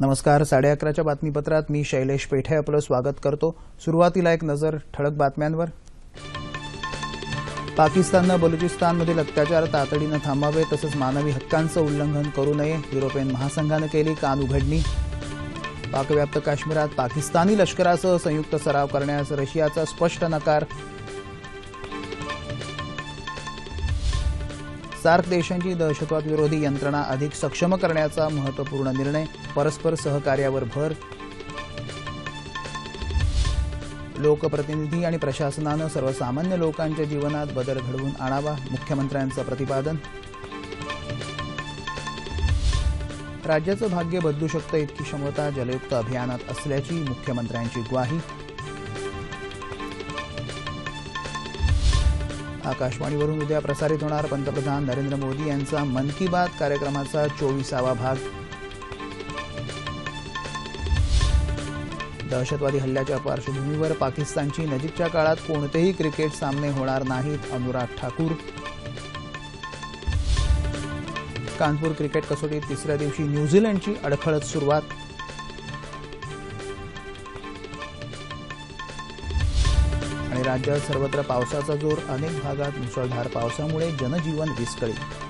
नमस्कार साडे अकराच्या बातमीपत्रात मी शैलेश पेठे आपलं स्वागत करतो. सुरुवातीला एक नजर ठळक बातम्यांवर. पाकिस्ताननं बलुचिस्तानमधील अत्याचार तातडीनं थांबावे तसंच मानवी हक्कांचं उल्लंघन करू नये युरोपियन महासंघानं केली कान उघडणी. पाकव्याप्त काश्मीरात पाकिस्तानी लष्करासह संयुक्त सराव करण्यास रशियाचा स्पष्ट नकार. सार्क देशांची दहशतवाद विरोधी यंत्रणा अधिक सक्षम करण्याचा महत्त्वपूर्ण निर्णय परस्पर सहकार्यावर भर. लोकप्रतिनिधी आणि प्रशासनानं सर्वसामान्य लोकांच्या जीवनात बदल घडवून आणावा मुख्यमंत्र्यांचं प्रतिपादन. राज्याचं भाग्य बदलू शकतं इतकी क्षमता जलयुक्त अभियानात असल्याची मुख्यमंत्र्यांची ग्वाही. आकाशवाणीवरून उद्या प्रसारित होणार पंतप्रधान नरेंद्र मोदी यांचा मन की बात कार्यक्रमाचा चोवीसावा भाग. दहशतवादी हल्ल्याच्या पार्श्वभूमीवर पाकिस्तानची नजीकच्या काळात कोणतेही क्रिकेट सामने होणार नाहीत अनुराग ठाकूर. कानपूर क्रिकेट कसोटीत तिसऱ्या दिवशी न्यूझीलंडची अडखळत सुरुवात. राज्यात सर्वत्र पावसाचा जोर अनेक भागात मुसळधार पावसामुळे जनजीवन विस्कळीत.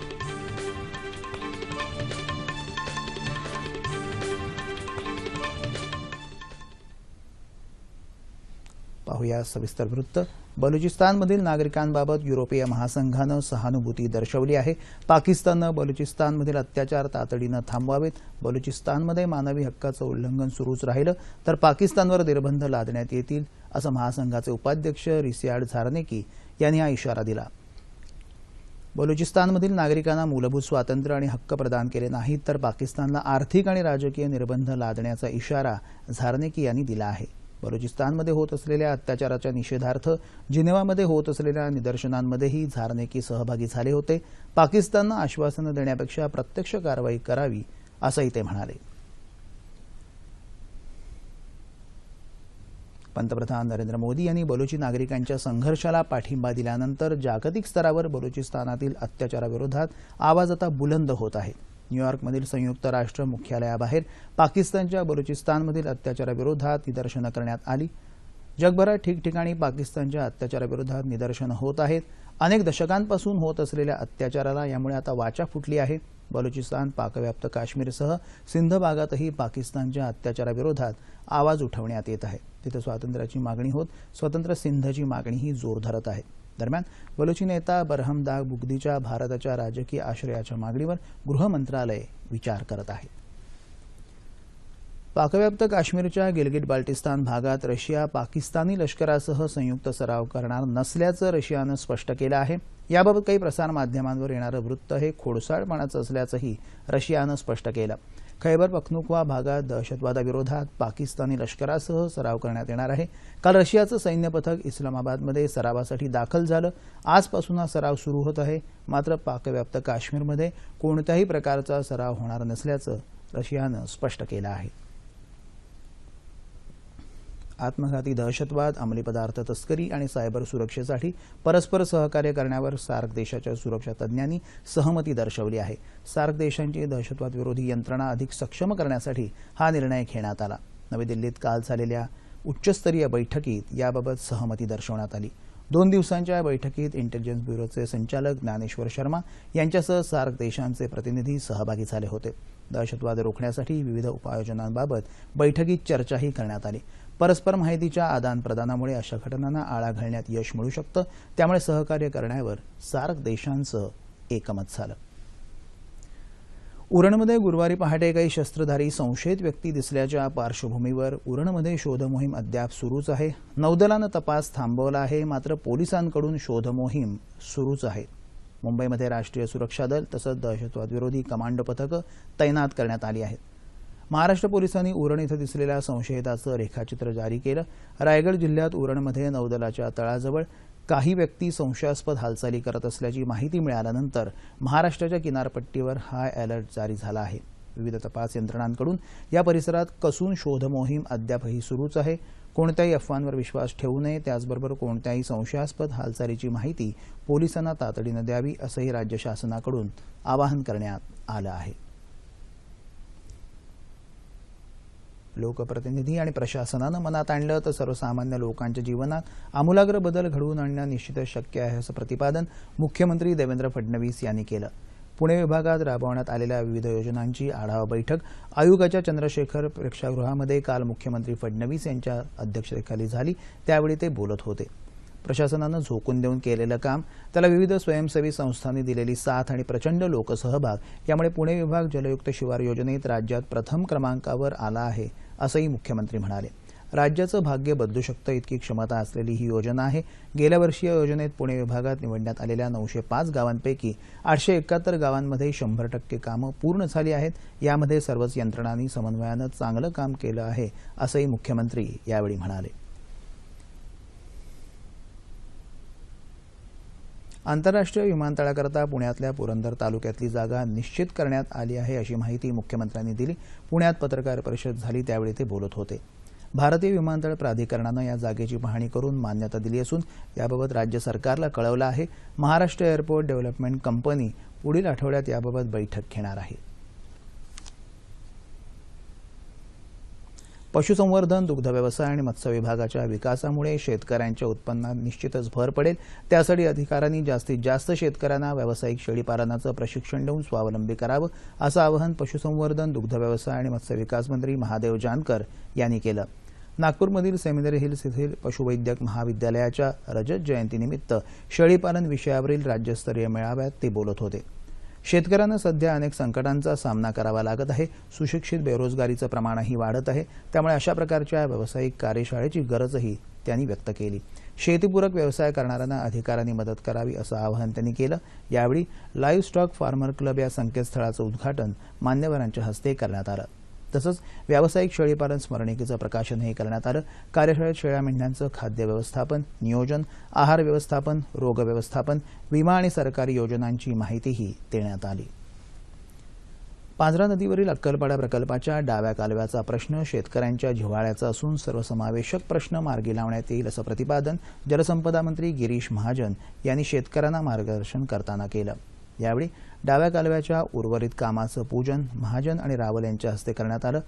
पाहूया सविस्तर वृत्त. बलुचिस्तानमधील नागरिकांबाबत युरोपीय महासंघानं सहानुभूती दर्शवली आहे. पाकिस्ताननं बलुचिस्तानमधील अत्याचार तातडीनं थांबवावेत. बलुचिस्तानमध्ये मानवी हक्काचं उल्लंघन सुरूच राहिलं. तर पाकिस्तानवर निर्बंध लादण्यात येतील असं महासंघाचे उपाध्यक्ष रिसियाड झारनेकी यांनी हा इशारा दिला. बलुचिस्तानमधील नागरिकांना मूलभूत स्वातंत्र्य आणि हक्क प्रदान केले नाहीत तर पाकिस्तानला आर्थिक आणि राजकीय निर्बंध लादण्याचा इशारा झारनेकी यांनी दिला आहे. बलुचिस्तानमध्ये होत असलेल्या अत्याचाराच्या निषेधार्थ जिनेवामध्ये होत असलेल्या निदर्शनांमध्येही झारनेकी सहभागी झाले होते. पाकिस्ताननं आश्वासनं देण्यापेक्षा प्रत्यक्ष कारवाई करावी असंही ते म्हणाले. पंतप्रधान नरेंद्र मोदी यांनी बलुची नागरिकांच्या संघर्षाला पाठिंबा दिल्यानंतर जागतिक स्तरावर बलुचिस्तानातील अत्याचाराविरोधात आवाज आता बुलंद होत आहे. न्यूयॉर्कमधील संयुक्त राष्ट्र मुख्यालयाबाहेर पाकिस्तानच्या बलुचिस्तानमधील अत्याचाराविरोधात निदर्शनं करण्यात आली. जगभरात ठिकठिकाणी पाकिस्तानच्या अत्याचाराविरोधात निदर्शनं होत आहेत. अनेक दशकांपासून होत असलेल्या अत्याचाराला यामुळे आता वाचा फुटली आहे. बलुचिस्तान पाकव्याप्त काश्मीरसह सिंध भागातही पाकिस्तानच्या अत्याचाराविरोधात आवाज उठवण्यात येत आहे. तिथे स्वातंत्र्याची मागणी होत स्वतंत्र सिंधची मागणीही जोर धरत आहे. दरम्यान बलुची नेता बरहमदाग बुगदीच्या भारताच्या राजकीय आश्रयाच्या मागणीवर गृह मंत्रालय विचार करत आहे. पाकव्याप्त काश्मीरच्या गिलगिट बाल्टिस्तान भागात रशिया पाकिस्तानी लष्करासह संयुक्त सराव करणार नसल्याचं रशियानं स्पष्ट केलं आहे. याबाबत काही प्रसारमाध्यमांवर येणारं वृत्त हे खोडसाळपणाचं असल्याचंही रशियानं स्पष्ट केलं. खैबर पखनुकवा भागात दहशतवादाविरोधात पाकिस्तानी लष्करासह सराव करण्यात येणार आहे. काल रशियाचं सैन्य पथक इस्लामाबादमध्ये सरावासाठी दाखल झालं. आजपासून हा सराव सुरू होत आहे. मात्र पाकव्याप्त काश्मीरमध्ये कोणत्याही प्रकारचा सराव होणार नसल्याचं रशियानं स्पष्ट केलं आहे. आत्मघाती दहशतवाद अंमली पदार्थ तस्करी आणि सायबर सुरक्षेसाठी परस्पर सहकार्य करण्यावर सार्क देशाच्या सुरक्षा तज्ज्ञांनी सहमती दर्शवली आहे. सार्क देशांची दहशतवाद विरोधी यंत्रणा अधिक सक्षम करण्यासाठी हा निर्णय घेण्यात आला. नवी दिल्लीत काल झालेल्या उच्चस्तरीय बैठकीत याबाबत सहमती दर्शवण्यात आली. दोन दिवसांच्या बैठकीत इंटेलिजन्स ब्युरोचे संचालक ज्ञानेश्वर शर्मा यांच्यासह सार्क देशांचे प्रतिनिधी सहभागी झाले होते. दहशतवाद रोखण्यासाठी विविध उपाययोजनांबाबत बैठकीत चर्चाही करण्यात आली. परस्पर माहितीच्या आदानप्रदानामुळे अशा घटनांना आळा घालण्यात यश मिळू शकतं. त्यामुळे सहकार्य करण्यावर सार्क देशांचं एकमत झालं. उरणमध्ये गुरुवारी पहाटे काही शस्त्रधारी संशयित व्यक्ती दिसल्याच्या पार्श्वभूमीवर उरणमध्ये शोधमोहीम अद्याप सुरूच आहे. नौदलानं तपास थांबवला आहे मात्र पोलिसांकडून शोधमोहीम सुरूच आहे. मुंबईमध्ये राष्ट्रीय सुरक्षा दल तसंच दहशतवाद विरोधी कमांडो पथकं तैनात करण्यात आली आहेत. महाराष्ट्र पोलिसांनी उरण इथं दिसलेल्या संशयिताचं रेखाचित्र जारी केलं. रायगड जिल्ह्यात उरणमध्ये नौदलाच्या तळाजवळ काही व्यक्ती संशयास्पद हालचाली करत असल्याची माहिती मिळाल्यानंतर महाराष्ट्राच्या किनारपट्टीवर हाय अलर्ट जारी झाला आहे. विविध तपास यंत्रणांकडून या परिसरात कसून शोध मोहीम अद्यापही सुरूच आहे. कोणत्याही अफवांवर विश्वास ठेवू नये त्याचबरोबर कोणत्याही संशयास्पद हालचालीची माहिती पोलिसांना तातडीनं द्यावी असंही राज्य शासनाकडून आवाहन करण्यात आलं आहे. लोकप्रतिनिधी आणि प्रशासनानं मनात आणलं तर सर्वसामान्य लोकांच्या जीवनात आमूलाग्र बदल घडवून आणणं निश्चितच शक्य आहे असं प्रतिपादन मुख्यमंत्री देवेंद्र फडणवीस यांनी केलं. पुणे विभागात राबवण्यात आलेल्या विविध योजनांची आढावा बैठक आयोगाच्या चंद्रशेखर प्रेक्षागृहामध्ये काल मुख्यमंत्री फडणवीस यांच्या अध्यक्षतेखाली झाली. त्यावेळी ते बोलत होते. प्रशासनानं झोकून देऊन केलेलं काम त्याला विविध स्वयंसेवी संस्थांनी दिलेली साथ आणि प्रचंड लोकसहभाग यामुळे पुणे विभाग जलयुक्त शिवार योजनेत राज्यात प्रथम क्रमांकावर आला आहे असंही मुख्यमंत्री म्हणाले. राज्याचं भाग्य बदलू शकतं इतकी क्षमता असलेली ही योजना आहे. गेल्या वर्षी या योजनेत पुणे विभागात निवडण्यात आलेल्या नऊशे पाच गावांपैकी आठशे एकाहत्तर गावांमध्ये शंभर टक्के कामं पूर्ण झाली आहेत. यामध्ये सर्वच यंत्रणांनी समन्वयानं चांगलं काम केलं आहे असंही मुख्यमंत्री यावेळी म्हणाले. आंतरराष्ट्रीय विमानतळाकरता पुण्यातल्या पुरंदर तालुक्यातली जागा निश्चित करण्यात आली आहे अशी माहिती मुख्यमंत्र्यांनी दिली. पुण्यात पत्रकार परिषद झाली त्यावेळी ते बोलत होते. भारतीय विमानतळ प्राधिकरणानं या जागेची पाहणी करून मान्यता दिली असून याबाबत राज्य सरकारला कळवलं आहे. महाराष्ट्र एअरपोर्ट डेव्हलपमेंट कंपनी पुढील आठवड्यात याबाबत बैठक घेणार आहे. पशुसंवर्धन दुग्धव्यवसाय आणि मत्स्य विभागाच्या विकासामुळे शेतकऱ्यांच्या उत्पन्नात निश्चितच भर पडेल. त्यासाठी अधिकाऱ्यांनी जास्तीत जास्त शेतकऱ्यांना व्यावसायिक शेळीपालनाचं प्रशिक्षण देऊन स्वावलंबी करावं असं आवाहन पशुसंवर्धन दुग्धव्यवसाय आणि मत्स्य विकास मंत्री महादेव जानकर यांनी केलं. नागपूरमधील सेमिनरी हिल्स येथील पशुवैद्यक महाविद्यालयाच्या रजत जयंतीनिमित्त शेळीपालन विषयावरील राज्यस्तरीय मेळाव्यात ते बोलत होते. शेतकऱ्यांना सध्या अनेक संकटांचा सामना करावा लागत आहे. सुशिक्षित बेरोजगारीचं प्रमाणही वाढत आहे. त्यामुळे अशा प्रकारच्या व्यावसायिक कार्यशाळेची गरजही त्यांनी व्यक्त केली. शेतीपूरक व्यवसाय करणाऱ्यांना अधिकाऱ्यांनी मदत करावी असं आवाहन त्यांनी केलं. यावेळी लाईव्ह स्टॉक फार्मर क्लब या संकेतस्थळाचं उद्घाटन मान्यवरांच्या हस्ते करण्यात आलं. तसंच व्यावसायिक शेळीपालन स्मरणिकेचं प्रकाशनही करण्यात आलं. कार्यशाळेत शेळ्या मेंढ्यांचं खाद्य व्यवस्थापन नियोजन आहार व्यवस्थापन रोग व्यवस्थापन विमा आणि सरकारी योजनांची माहितीही देण्यात आली. पांझरा नदीवरील अक्कलपाडा प्रकल्पाच्या डाव्या कालव्याचा प्रश्न शेतकऱ्यांच्या जिव्हाळ्याचा असून सर्वसमावेशक प्रश्न मार्गी लावण्यात येईल असं प्रतिपादन जलसंपदा मंत्री गिरीश महाजन यांनी शेतकऱ्यांना मार्गदर्शन करताना केलं. यावेळी डाव्या कालव्याच्या उर्वरित कामाचं पूजन महाजन आणि रावल यांच्या हस्ते करण्यात आलं.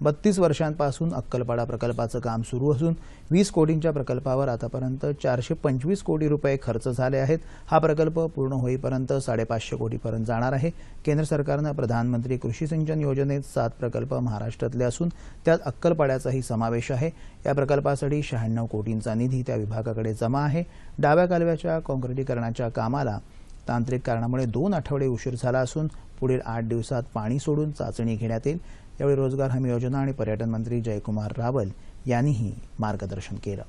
बत्तीस वर्षांपासून अक्कलपाडा प्रकल्पाचं काम सुरू असून वीस कोटींच्या प्रकल्पावर आतापर्यंत चारशे पंचवीस कोटी रुपये खर्च झाले आहेत. हा प्रकल्प पूर्ण होईपर्यंत साडेपाचशे कोटीपर्यंत जाणार आहे. केंद्र सरकारनं प्रधानमंत्री कृषी सिंचन योजनेत सात प्रकल्प महाराष्ट्रातले असून त्यात अक्कलपाड्याचाही समावेश आहे. या प्रकल्पासाठी शहाण्णव कोटींचा निधी त्या विभागाकडे जमा आहे. डाव्या कालव्याच्या काँक्रिटीकरणाच्या कामाला तांत्रिक कारणामुळे दोन आठवडे उशीर झाला असून पुढील आठ दिवसात पाणी सोडून चाचणी घेण्यात येईल. यावेळी रोजगार हमी योजना आणि पर्यटन मंत्री जयकुमार रावल यांनीही मार्गदर्शन केलं.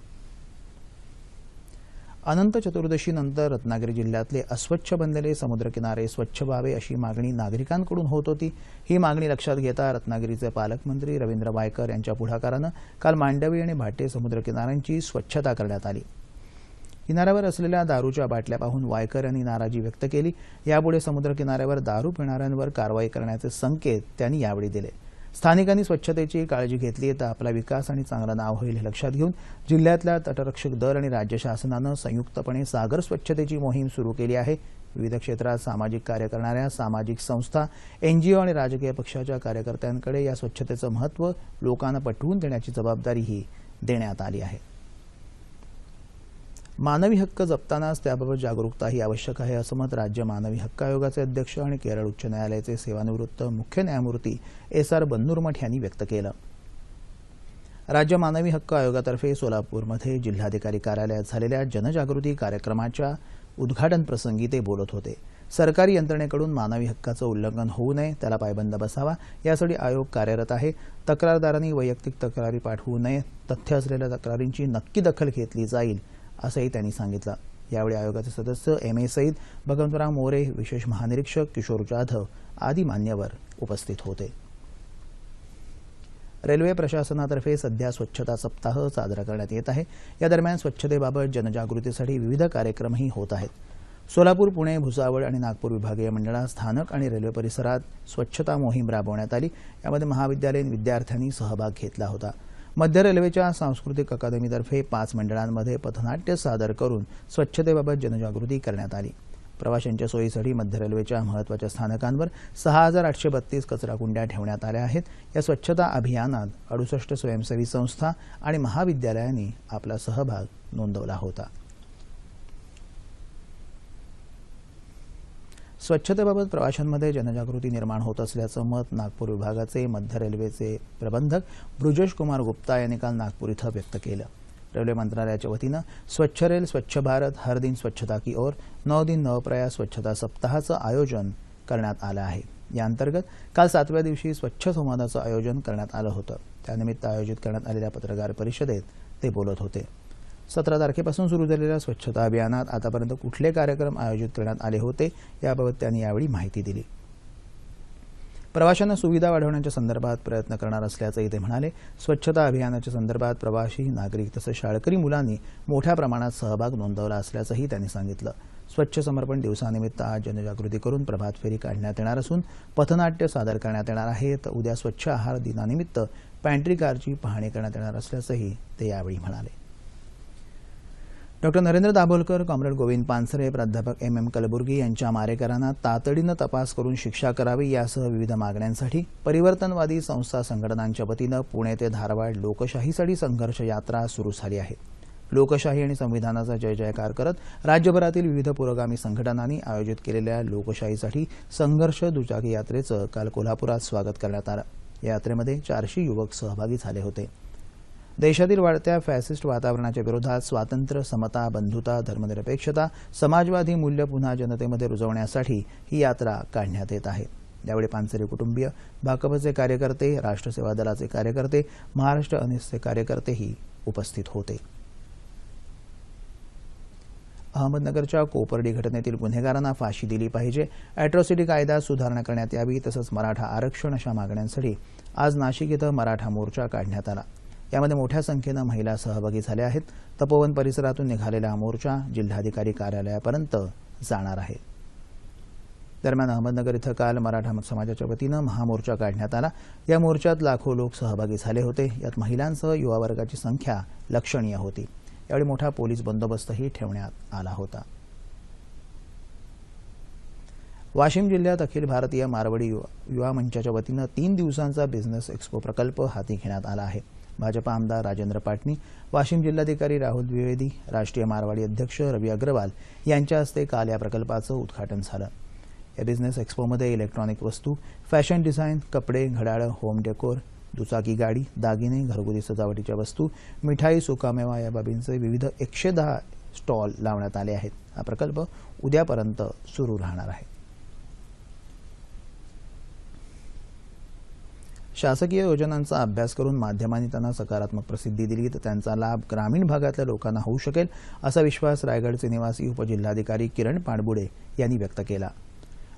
अनंत चतुर्दशीनंतर रत्नागिरी जिल्ह्यातले अस्वच्छ बनलेले समुद्रकिनारे स्वच्छ व्हावे अशी मागणी नागरिकांकडून होत होती. ही मागणी लक्षात घेता रत्नागिरीचे पालकमंत्री रवींद्र वायकर यांच्या पुढाकारानं काल मांडवी आणि भाटे समुद्रकिनाऱ्यांची स्वच्छता करण्यात आली. किनाऱ्यावर असलेल्या दारूच्या बाटल्या पाहून वायकर यांनी नाराजी व्यक्त केली. यापुढे समुद्रकिनाऱ्यावर दारू पिणाऱ्यांवर कारवाई करण्याचे संकेत त्यांनी यावेळी दिले. स्थानिकांनी स्वच्छतेची काळजी घेतली तर आपला विकास आणि चांगलं नाव होईल हे लक्षात घेऊन जिल्ह्यातल्या तटरक्षक दल आणि राज्य शासनानं संयुक्तपणे सागर स्वच्छतेची मोहीम सुरू केली आहे. विविध क्षेत्रात सामाजिक कार्य करणाऱ्या सामाजिक संस्था एनजीओ आणि राजकीय पक्षाच्या कार्यकर्त्यांकडे या स्वच्छतेचं महत्त्व लोकांना पटवून देण्याची जबाबदारीही देण्यात आली आहे. मानवी हक्क जपतानाच त्याबाबत जागरूकताही आवश्यक आहे असं मत राज्य मानवी हक्क आयोगाचे अध्यक्ष आणि केरळ उच्च न्यायालयाचे सेवानिवृत्त मुख्य न्यायमूर्ती एस आर बन्नूरमठ यांनी व्यक्त केलं. राज्य मानवी हक्क आयोगातर्फे सोलापूरमध्ये जिल्हाधिकारी कार्यालयात झालेल्या जनजागृती कार्यक्रमाच्या उद्घाटन प्रसंगी ते बोलत होते. सरकारी यंत्रणेकडून मानवी हक्काचं उल्लंघन होऊ नये त्याला पायबंद बसावा यासाठी आयोग कार्यरत आहे. तक्रारदारांनी वैयक्तिक तक्रारी पाठवू नये तथ्य असलेल्या तक्रारींची नक्की दखल घेतली जाईल असंही त्यांनी सांगितलं. यावेळी आयोगाचे सदस्य एम ए सईद भगवंतराव मोरे विशेष महानिरीक्षक किशोर जाधव आदी मान्यवर उपस्थित होते. रेल्वे प्रशासनातर्फे सध्या स्वच्छता सप्ताह साजरा करण्यात येत आहे. या दरम्यान स्वच्छतेबाबत जनजागृतीसाठी विविध कार्यक्रमही होत आहेत. सोलापूर पुणे भुसावळ आणि नागपूर विभागीय मंडळात स्थानक आणि रेल्वे परिसरात स्वच्छता मोहीम राबवण्यात आली. यामध्ये महाविद्यालयीन विद्यार्थ्यांनी सहभाग घेतला होता. मध्य रेल्वेच्या सांस्कृतिक अकादमीतर्फे पाच मंडळांमध्ये पथनाट्य सादर करून स्वच्छतेबाबत जनजागृती करण्यात आली. प्रवाशांच्या सोयीसाठी मध्य रेल्वेच्या महत्त्वाच्या स्थानकांवर सहा हजार आठशे बत्तीस कचराकुंड्या ठेवण्यात आल्या आहेत. या स्वच्छता अभियानात अडुसष्ट स्वयंसेवी संस्था आणि महाविद्यालयांनी आपला सहभाग नोंदवला होता. स्वच्छतेबाबत प्रवाशांमध्ये जनजागृती निर्माण होत असल्याचं मत नागपूर विभागाचे मध्य रेल्वेचे प्रबंधक ब्रुजेश कुमार गुप्ता यांनी काल नागपूर इथं व्यक्त केलं. रेल्वे मंत्रालयाच्या वतीनं स्वच्छ रेल स्वच्छ भारत हर दिन स्वच्छता की ओर नौ दिन नवप्रया स्वच्छता सप्ताहाचं आयोजन करण्यात आलं आहे. या अंतर्गत काल सातव्या दिवशी स्वच्छ संवादाचं आयोजन करण्यात आलं होतं. त्यानिमित्त आयोजित करण्यात आलेल्या पत्रकार परिषदेत ते बोलत होते. सतरा तारखेपासून सुरू झालेल्या स्वच्छता अभियानात आतापर्यंत कुठले कार्यक्रम आयोजित करण्यात आले होते याबाबत त्यांनी यावेळी माहिती दिली. प्रवाशांना सुविधा वाढवण्याच्या संदर्भात प्रयत्न करणार असल्याचंही ते म्हणाले. स्वच्छता अभियानाच्या संदर्भात प्रवाशी नागरिक तसंच शाळकरी मुलांनी मोठ्या प्रमाणात सहभाग नोंदवला असल्याचंही त्यांनी सांगितलं. स्वच्छ समर्पण दिवसानिमित्त आज जनजागृती करून प्रभात फेरी काढण्यात येणार असून पथनाट्य सादर करण्यात येणार आहे तर उद्या स्वच्छ आहार दिनानिमित्त पॅन्ट्री कारची पाहणी करण्यात येणार असल्याचंही ते यावेळी म्हणाले. डॉक्टर नरेंद्र दाभोलकर कॉम्रेड गोविंद पानसरे प्राध्यापक एम. एम. कलबुर्गी यांच्या मारेकरांना तातडीनं तपास करून शिक्षा करावी यासह विविध मागण्यांसाठी परिवर्तनवादी संस्था संघटनांच्या वतीनं पुणे ते धारवाड लोकशाहीसाठी संघर्ष यात्रा सुरू झाली आहे. लोकशाही आणि संविधानाचा जय जयकार करत राज्यभरातील विविध पुरोगामी संघटनांनी आयोजित केलेल्या लोकशाहीसाठी संघर्ष दुचाकी यात्रेचं काल कोल्हापुरात स्वागत करण्यात आलं. या यात्रेमध्ये चारशे युवक सहभागी झाले होते. देशातील वाढत्या फॅसिस्ट वातावरणाच्या विरोधात स्वातंत्र्य समता बंधुता धर्मनिरपेक्षता समाजवादी मूल्य पुन्हा जनतेमध्ये रुजवण्यासाठी ही यात्रा काढण्यात येत आहे. यावेळी पानसरे कुटुंबीय भाकपचे कार्यकर्ते राष्ट्रसेवा दलाचे कार्यकर्ते महाराष्ट्र अनिसचे कार्यकर्तेही उपस्थित होते. अहमदनगरच्या कोपर्डी घटनेतील गुन्हेगारांना फाशी दिली पाहिजे. अॅट्रॉसिटी कायदा सुधारणा करण्यात यावी तसंच मराठा आरक्षण अशा मागण्यांसाठी आज नाशिक इथं मराठा मोर्चा काढण्यात आला. यामध्ये मोठ्या संख्येनं महिला सहभागी झाल्या आहेत. तपोवन परिसरातून निघालेला हा मोर्चा जिल्हाधिकारी कार्यालयापर्यंत जाणार आहे. दरम्यान अहमदनगर इथं काल मराठा समाजाच्या वतीनं महामोर्चा काढण्यात आला. या मोर्चात लाखो लोक सहभागी झाले होते. यात महिलांसह युवा वर्गाची संख्या लक्षणीय होती. यावेळी मोठा पोलीस बंदोबस्तही ठेवण्यात आला होता. वाशिम जिल्ह्यात अखिल भारतीय मारवाडी युवा मंचाच्या वतीनं तीन दिवसांचा बिझनेस एक्स्पो प्रकल्प हाती घेण्यात आला आहे. भाजपा आमदार राजेंद्र पाटणी वाशिम जिल्हाधिकारी राहुल द्विवेदी राष्ट्रीय मारवाडी अध्यक्ष रवी अग्रवाल यांच्या हस्ते काल या प्रकल्पाचं उद्घाटन झालं. या बिझनेस एक्स्पोमध्ये इलेक्ट्रॉनिक वस्तू फॅशन डिझाईन कपडे घड्याळं होम डेकोर दुचाकी गाडी दागिने घरगुती सजावटीच्या वस्तू मिठाई सुकामेवा या बाबींचे विविध एकशे दहा स्टॉल लावण्यात आले आहेत. हा प्रकल्प उद्यापर्यंत सुरू राहणार आहे. शासकीय योजनांचा अभ्यास करून माध्यमांनी त्यांना सकारात्मक प्रसिद्धी दिली तर त्यांचा लाभ ग्रामीण भागातल्या लोकांना होऊ शकेल असा विश्वास रायगडचे निवासी उपजिल्हाधिकारी किरण पाणबुडे यांनी व्यक्त केला.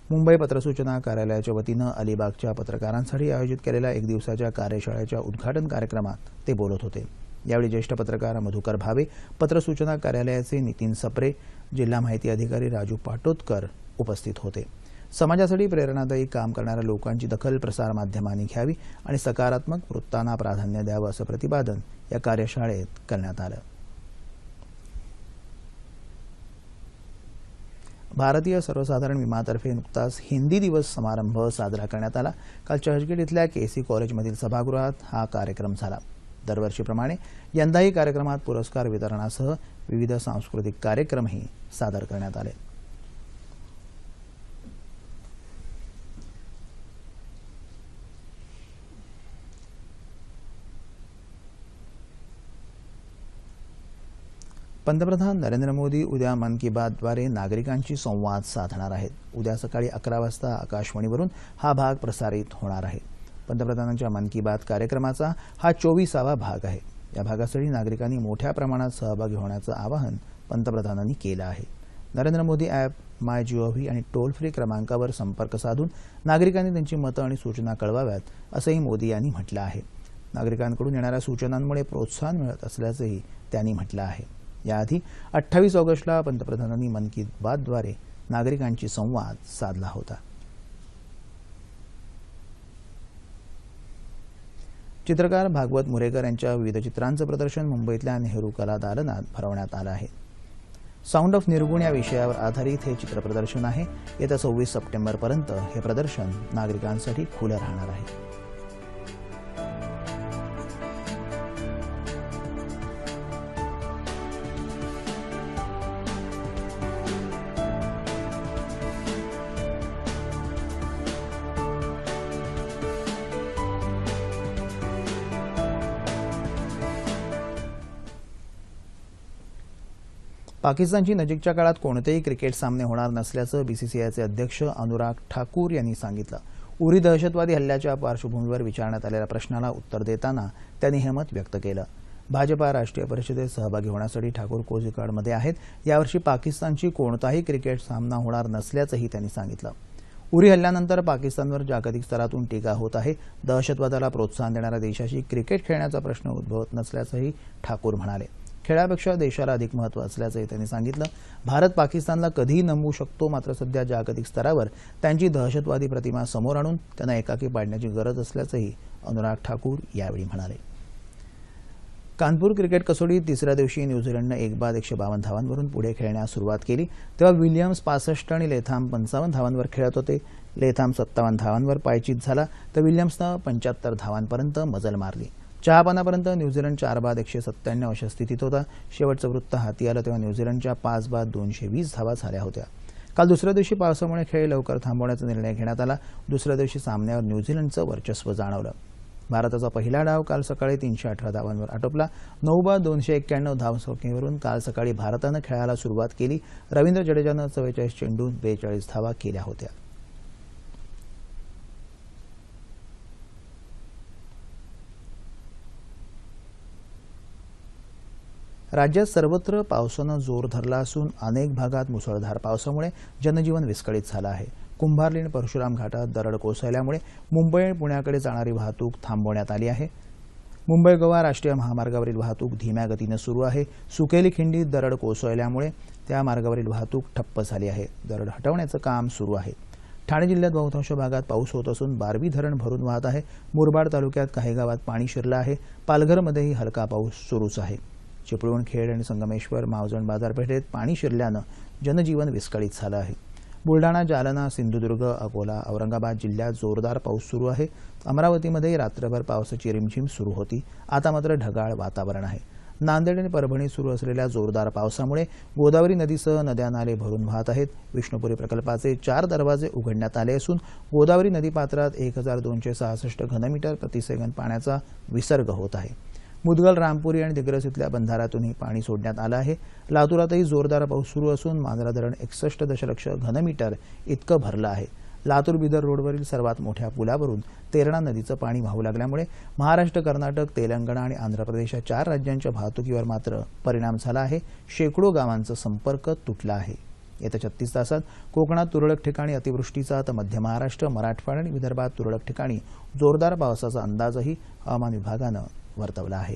मुंबई पत्रसूचना कार्यालयाच्या वतीनं अलिबागच्या पत्रकारांसाठी आयोजित केलेल्या एक दिवसाच्या कार्यशाळेच्या उद्घाटन कार्यक्रमात ते बोलत होते. यावेळी ज्येष्ठ पत्रकार मधुकर भावे पत्रसूचना कार्यालयाचे नितीन सप्रे जिल्हा माहिती अधिकारी राजू पाटोदकर उपस्थित होते. समाजासाठी प्रेरणादायी काम करणाऱ्या लोकांची दखल प्रसारमाध्यमांनी घ्यावी आणि सकारात्मक वृत्तांना प्राधान्य द्यावं असं प्रतिपादन या कार्यशाळेत करण्यात आलं. भारतीय सर्वसाधारण विमातर्फे नुकताच हिंदी दिवस समारंभ साजरा करण्यात आला. काल चर्चगेट इथल्या केसी कॉलेजमधील सभागृहात हा कार्यक्रम झाला. दरवर्षीप्रमाणे यंदाही कार्यक्रमात पुरस्कार वितरणासह विविध सांस्कृतिक कार्यक्रमही सादर करण्यात आले. पंतप्रधान नरेंद्र मोदी उद्या मन की बातद्वारे नागरिकांशी संवाद साधणार आहेत. उद्या सकाळी अकरा वाजता आकाशवाणीवरून हा भाग प्रसारित होणार आहे. पंतप्रधानांच्या मन की बात कार्यक्रमाचा हा चोवीसावा भाग आहे. या भागासाठी नागरिकांनी मोठ्या प्रमाणात सहभागी होण्याचं आवाहन पंतप्रधानांनी केलं आहे. नरेंद्र मोदी ॲप माय जीओव्ही आणि टोल फ्री क्रमांकावर संपर्क साधून नागरिकांनी त्यांची मतं आणि सूचना कळवाव्यात असंही मोदी यांनी म्हटलं आहे. नागरिकांकडून येणाऱ्या सूचनांमुळे प्रोत्साहन मिळत असल्याचंही त्यांनी म्हटलं आहे. याआधी अठ्ठावीस ऑगस्टला पंतप्रधानांनी मन की बातद्वारे नागरिकांशी संवाद साधला होता. चित्रकार भागवत मुरेकर यांच्या विविध चित्रांचं प्रदर्शन मुंबईतल्या नेहरू कला दालनात भरवण्यात आलं आहे. साऊंड ऑफ निर्गुण या विषयावर आधारित हे चित्रप्रदर्शन आहे. येत्या सव्वीस सप्टेंबरपर्यंत हे प्रदर्शन नागरिकांसाठी खुलं राहणार आहे. पाकिस्तानची नजीकच्या काळात कोणतेही क्रिकेट सामने होणार नसल्याचं बीसीसीआयचे अध्यक्ष अनुराग ठाकूर यांनी सांगितलं. उरी दहशतवादी हल्ल्याच्या पार्श्वभूमीवर विचारण्यात आलेल्या प्रश्नाला उत्तर देताना त्यांनी हे मत व्यक्त केलं. भाजपा राष्ट्रीय परिषदेत सहभागी होण्यासाठी ठाकूर कोझिकाडमध्ये आहेत. यावर्षी पाकिस्तानची कोणताही क्रिकेट सामना होणार नसल्याचंही त्यांनी सांगितलं. उरी हल्ल्यानंतर पाकिस्तानवर जागतिक स्तरातून टीका होत आहे. दहशतवादाला प्रोत्साहन देणाऱ्या देशाशी क्रिकेट खेळण्याचा प्रश्न उद्भवत नसल्याचंही ठाकूर म्हणाले. खेळापेक्षा देशाला अधिक महत्त्व असल्याचंही त्यांनी सांगितलं. भारत पाकिस्तानला कधीही नमवू शकतो मात्र सध्या जागतिक स्तरावर त्यांची दहशतवादी प्रतिमा समोर आणून त्यांना एकाकी पाडण्याची गरज असल्याचंही अनुराग ठाकूर यावेळी म्हणाले. कानपूर क्रिकेट कसोटीत तिसऱ्या दिवशी न्यूझीलंडनं एक बाद एकशे बावन्न धावांवरून पुढे खेळण्यास सुरुवात केली. तेव्हा विल्यम्स पासष्ट आणि लेथाम पंचावन्न धावांवर खेळत होते. लेथाम सत्तावन्न धावांवर पायचीत झाला तर विल्यम्सनं पंच्याहत्तर धावांपर्यंत मजल मारली. चहापानापर्यंत न्यूझीलंड चार बाद एकशे सत्त्याण्णव अशा स्थितीत होता. शेवटचं वृत्त हाती आलं तेव्हा न्यूझीलंडच्या पाच बाद दोनशे वीस धावा झाल्या होत्या. काल दुसऱ्या दिवशी पावसामुळे खेळ लवकर थांबवण्याचा निर्णय घेण्यात आला. दुसऱ्या दिवशी सामन्यावर न्यूझीलंडचं वर्चस्व जाणवलं. भारताचा पहिला डाव काल सकाळी तीनशे अठरा धावांवर आटोपला. नऊ बाद दोनशे एक्क्याण्णव धावसंख्येवरून काल सकाळी भारतानं खेळायला सुरुवात केली. रवींद्र जडेजानं चव्वेचाळीस चेंडू बेचाळीस धावा केल्या होत्या. राज्यात सर्वत्र पावसानं जोर धरला असून अनेक भागात मुसळधार पावसामुळे जनजीवन विस्कळीत झालं आहे. कुंभारलीण परशुराम घाटात दरड कोसळल्यामुळे मुंबई आणि पुण्याकडे जाणारी वाहतूक थांबवण्यात आली आहे. मुंबई गोवा राष्ट्रीय महामार्गावरील वाहतूक धीम्या गतीनं सुरू आहे. सुकेली खिंडीत दरड कोसळल्यामुळे त्या मार्गावरील वाहतूक ठप्प झाली आहे. दरड हटवण्याचं काम सुरू आहे. ठाणे जिल्ह्यात बहुतांश भागात पाऊस होत असून बारवी धरण भरून वाहत आहे. मुरबाड तालुक्यात काही गावात पाणी शिरलं आहे. पालघरमध्येही हलका पाऊस सुरूच आहे. चिपळूण खेड आणि संगमेश्वर मावजण बाजारपेठेत पाणी शिरल्यानं जनजीवन विस्कळीत झालं आहे. बुलढाणा जालना सिंधुदुर्ग अकोला औरंगाबाद जिल्ह्यात जोरदार पाऊस सुरू आहे. अमरावतीमध्ये रात्रभर पावसाची रिमझिम सुरू होती. आता मात्र ढगाळ वातावरण आहे. नांदेड आणि परभणीत सुरू असलेल्या जोरदार पावसामुळे गोदावरी नदीसह नद्या नाले भरून वाहत आहेत. विष्णुपुरी प्रकल्पाचे चार दरवाजे उघडण्यात आले असून गोदावरी नदीपात्रात एक हजार दोनशे सहासष्ट घनमीटर प्रतिसेकंद पाण्याचा विसर्ग होत आहे. मुदगल रामपुरी आणि दिग्रस इथल्या बंधाऱ्यातूनही पाणी सोडण्यात आलं आहे. लातूरातही जोरदार पाऊस सुरू असून मांजरा धरण एकसष्ट दशलक्ष घनमीटर इतकं भरलं आहे. लातूर बिदर रोडवरील सर्वात मोठ्या पुलावरून तेरणा नदीचं पाणी वाहू लागल्यामुळे महाराष्ट्र कर्नाटक तेलंगणा आणि आंध्र प्रदेश या चार राज्यांच्या वाहतुकीवर मात्र परिणाम झाला आहे. शेकडो गावांचा संपर्क तुटला आहे. येत्या छत्तीस तासात कोकणात तुरळक ठिकाणी अतिवृष्टीचा तर मध्य महाराष्ट्र मराठवाडा आणि विदर्भात तुरळक ठिकाणी जोरदार पावसाचा अंदाजही हवामान विभागानं वर्तवला आहे.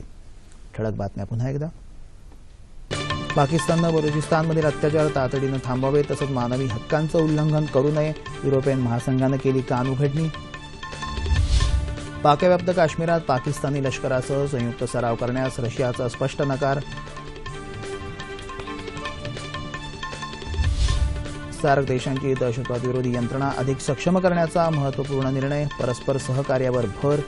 ठळक बातम्या पुन्हा एकदा. पाकिस्ताननं बलुचिस्तानमधील अत्याचार तातडीनं थांबावे तसंच मानवी हक्कांचं उल्लंघन करू नये युरोपियन महासंघानं केली कान उघडणी पाकव्याप्त काश्मीरात पाकिस्तानी लष्करासह संयुक्त सराव करण्यास रशियाचा स्पष्ट नकार. सार्क देशांची दहशतवाद विरोधी यंत्रणा अधिक सक्षम करण्याचा महत्त्वपूर्ण निर्णय परस्पर सहकार्यावर भर.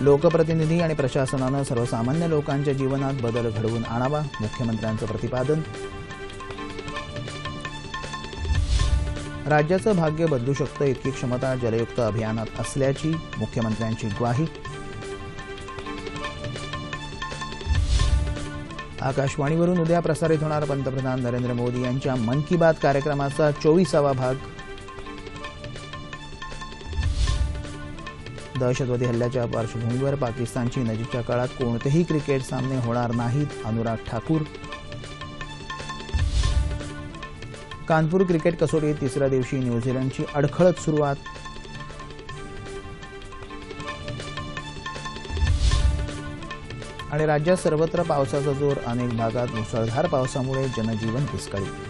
लोकप्रतिनिधी आणि प्रशासनानं सर्वसामान्य लोकांच्या जीवनात बदल घडवून आणावा. मुख्यमंत्र्यांचं प्रतिपादन. राज्याचं भाग्य बदलू शकतं इतकी क्षमता जलयुक्त अभियानात असल्याची मुख्यमंत्र्यांची ग्वाही. आकाशवाणीवरून उद्या प्रसारित होणार पंतप्रधान नरेंद्र मोदी यांच्या मन की बात कार्यक्रमाचा चोवीसावा भाग. दहशतवादी हल्ल्याच्या पार्श्वभूमीवर पाकिस्तानची नजीकच्या काळात कोणतेही क्रिकेट सामने होणार नाहीत अनुराग ठाकूर. कानपूर क्रिकेट कसोटीत तिसऱ्या दिवशी न्यूझीलंडची अडखळत सुरुवात. आणि राज्यात सर्वत्र पावसाचा जोर अनेक भागात मुसळधार पावसामुळे जनजीवन विस्कळीत.